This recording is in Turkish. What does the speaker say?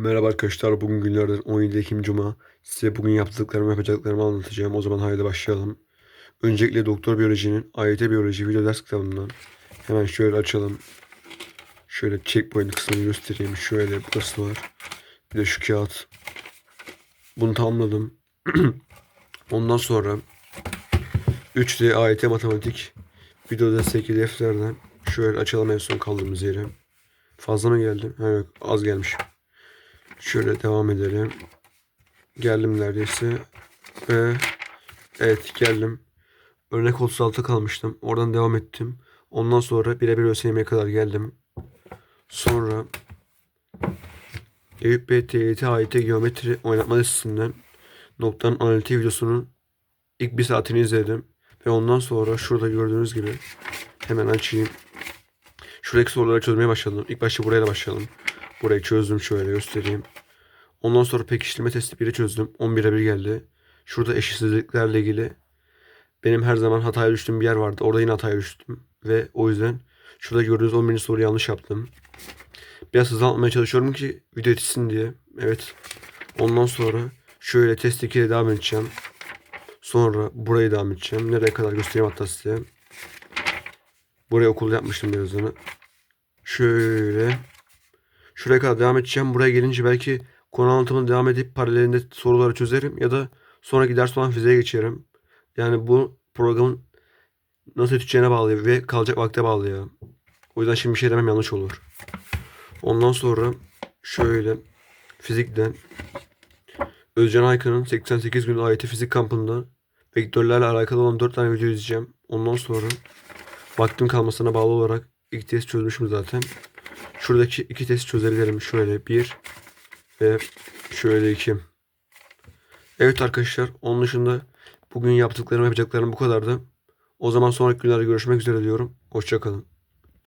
Merhaba arkadaşlar. Bugün günlerden 17 Ekim Cuma. Size bugün yaptıklarımı yapacaklarımı anlatacağım. O zaman haydi başlayalım. Öncelikle Doktor Biyoloji'nin AYT Biyoloji video ders kitabından hemen şöyle açalım. Şöyle checkpoint kısmını göstereyim. Şöyle burası var. Bir de şu kağıt. Bunu tamamladım. Ondan sonra 3D AYT Matematik video destekli defterden şöyle açalım en son kaldığımız yere. Fazla mı geldi? Ha az gelmiş. Şöyle devam edelim. Geldim neredeyse. Ve evet geldim. Örnek 36 kalmıştım. Oradan devam ettim. Ondan sonra birebir ÖSYM'ye kadar geldim. Sonra Eyüp Bey TYT AYT Geometri oynatma listesinden noktanın analitik videosunun ilk bir saatini izledim. Ve ondan sonra şurada gördüğünüz gibi hemen açayım. Şuradaki soruları çözmeye başladım. İlk başta buraya başlayalım. Burayı çözdüm şöyle göstereyim. Ondan sonra pekiştirme testi 1'i çözdüm. 11'e 1 geldi. Şurada eşitsizliklerle ilgili benim her zaman hataya düştüğüm bir yer vardı. Orada yine hataya düştüm. Ve o yüzden şurada gördüğünüz 11. soruyu yanlış yaptım. Biraz hızlı anlatmaya çalışıyorum ki video yetişsin diye. Evet. Ondan sonra şöyle test 2'ye devam edeceğim. Sonra burayı devam edeceğim. Nereye kadar göstereyim hatta size. Buraya okul yapmıştım birazını. Şöyle. Şuraya kadar devam edeceğim. Buraya gelince belki konu anlatımını devam edip paralelinde soruları çözerim. Ya da sonraki ders olan fiziğe geçerim. Yani bu programın nasıl yetişeceğine bağlı ve kalacak vakte bağlı ya. O yüzden şimdi bir şey demem yanlış olur. Ondan sonra şöyle fizikten Özcan Aykın'ın 88 gün AYT fizik kampında vektörlerle alakalı olan 4 tane video izleyeceğim. Ondan sonra vaktim kalmasına bağlı olarak ilk test çözmüşüm zaten. Şuradaki iki test çözebilirim. Şöyle bir ve şöyle iki. Evet arkadaşlar onun dışında bugün yaptıklarım yapacaklarım bu kadardı. O zaman sonraki günlerde görüşmek üzere diyorum. Hoşçakalın.